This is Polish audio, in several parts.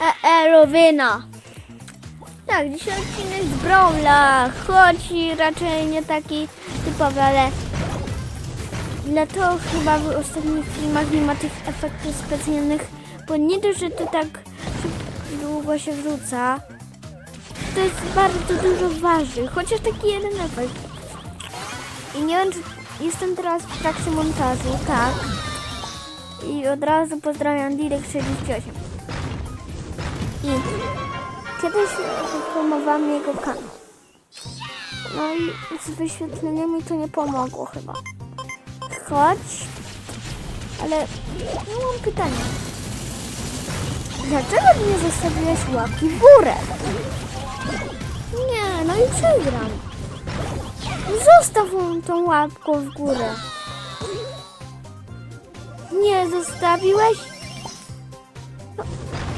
E, Erowyna. Tak, dzisiaj odcinek z Brawla, choć raczej nie taki typowy, ale dlatego chyba w ostatnich filmach nie ma tych efektów specjalnych, bo nie dość, że to tak długo się wrzuca, to jest bardzo dużo waży, chociaż taki jeden efekt. I nie wiem, czy jestem teraz w trakcie montażu, tak. I od razu pozdrawiam Direk68. I kiedyś wypromowałam jego kanał. No i z wyświetleniami to nie pomogło chyba. Choć, ale ja mam pytanie. Dlaczego nie zostawiłeś łapki w górę? Nie, no i przegram. Zostaw mu tą łapką w górę. Nie zostawiłeś?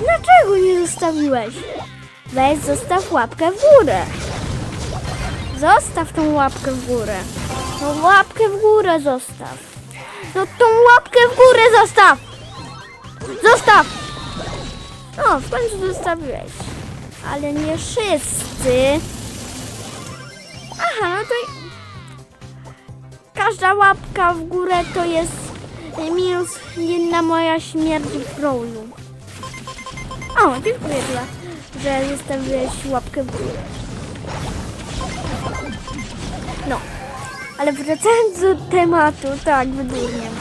No, dlaczego nie zostawiłeś? Weź zostaw łapkę w górę. Zostaw tą łapkę w górę. Tą łapkę w górę zostaw. No tą łapkę w górę zostaw! Zostaw! O, w końcu zostawiłeś. Ale nie wszyscy. Aha, no to każda łapka w górę to jest minus jedna moja śmierć w rolu. O, dziękuję dla, że zostawiłeś łapkę w górę. No, ale wracając do tematu, tak, wydurniam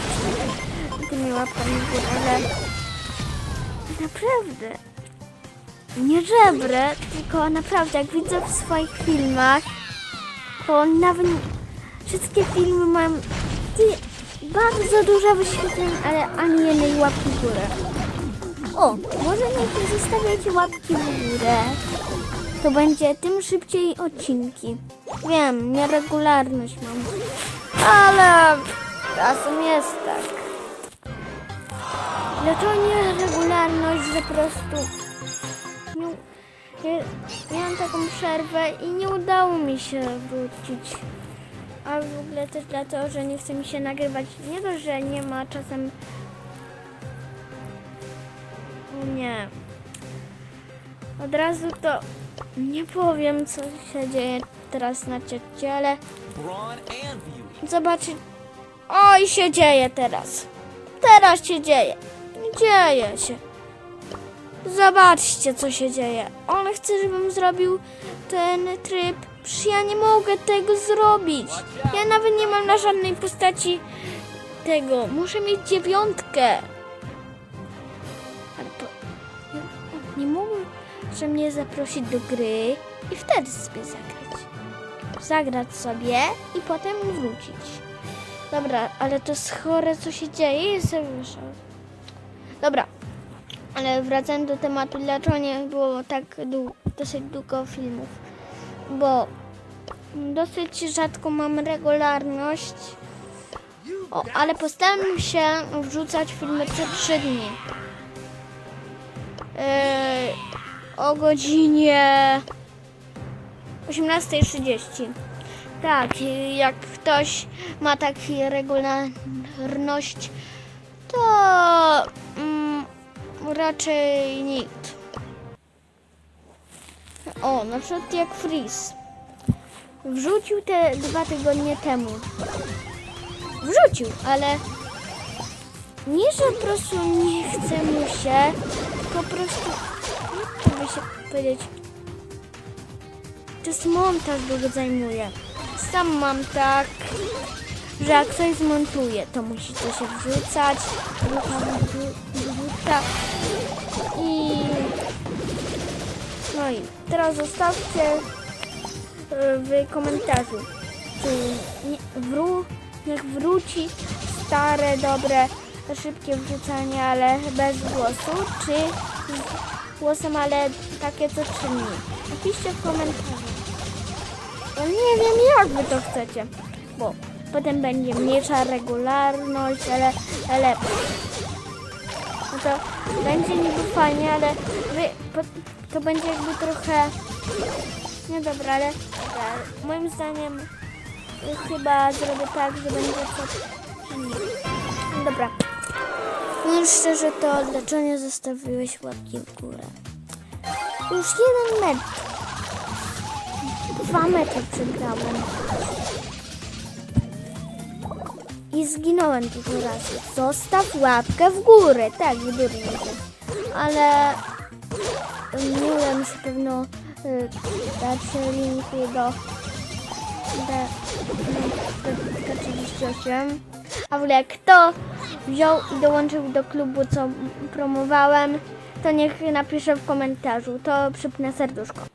tymi łapkami w górę, ale naprawdę nie żebrę, tylko naprawdę jak widzę w swoich filmach, to nawet wszystkie filmy mają bardzo dużo wyświetleń, ale ani jednej łapki w górę. O, może niech zostawiacie łapki w górę. To będzie tym szybciej odcinki. Wiem, nieregularność mam. Ale czasem jest tak. Dlaczego nieregularność, po prostu nie, nie, miałam taką przerwę i nie udało mi się wrócić. A w ogóle też dlatego, że nie chce mi się nagrywać. Nie to, że nie ma czasem. Nie. Od razu to nie powiem, co się dzieje teraz na czacie, ale zobaczy. Oj, się dzieje teraz. Teraz się dzieje. Dzieje się. Zobaczcie, co się dzieje. On chce, żebym zrobił ten tryb. Przecież ja nie mogę tego zrobić. Ja nawet nie mam na żadnej postaci tego. Muszę mieć dziewiątkę. Nie, nie mogę, że mnie zaprosić do gry i wtedy sobie zagrać. Zagrać sobie i potem wrócić. Dobra, ale to jest chore, co się dzieje. Jestem. Dobra, ale wracając do tematu, dlaczego nie było tak dosyć długo filmów? Bo dosyć rzadko mam regularność, o, ale postaram się wrzucać filmy co 3 dni. Yy, o godzinie 18.30. Tak, jak ktoś ma taką regularność, to mm, raczej nikt. O, na przykład jak Freeze. Wrzucił te dwa tygodnie temu. Wrzucił, ale nie, że po prostu nie chce mu się, po prostu, jak to by się powiedzieć, to jest montaż, bo go zajmuje. Sam mam tak, że jak coś zmontuję, to musi to się wrzucać, wrzuca i no i teraz zostawcie e, w komentarzu, czy nie, wróci stare, dobre, szybkie wrzucanie, ale bez głosu, czy z głosem, ale takie co trzy dni. Napiszcie w komentarzu. Bo nie wiem jak wy to chcecie, bo potem będzie mniejsza regularność, ale, ale no to będzie niby fajnie, ale wy, to będzie jakby trochę nie dobra, ale moim zdaniem chyba zrobię tak, że będzie co dobra. Powiem szczerze, to dlaczego nie zostawiłeś łapki w górę? Już jeden mecz. Dwa mecze przegrałem. I zginąłem dużo razy. Zostaw łapkę w górę. Tak, w górę. Ale nie uda mi się pewno y, dać do do, do 38. A w ogóle kto wziął i dołączył do klubu, co promowałem, to niech napisze w komentarzu. To przypnę serduszko.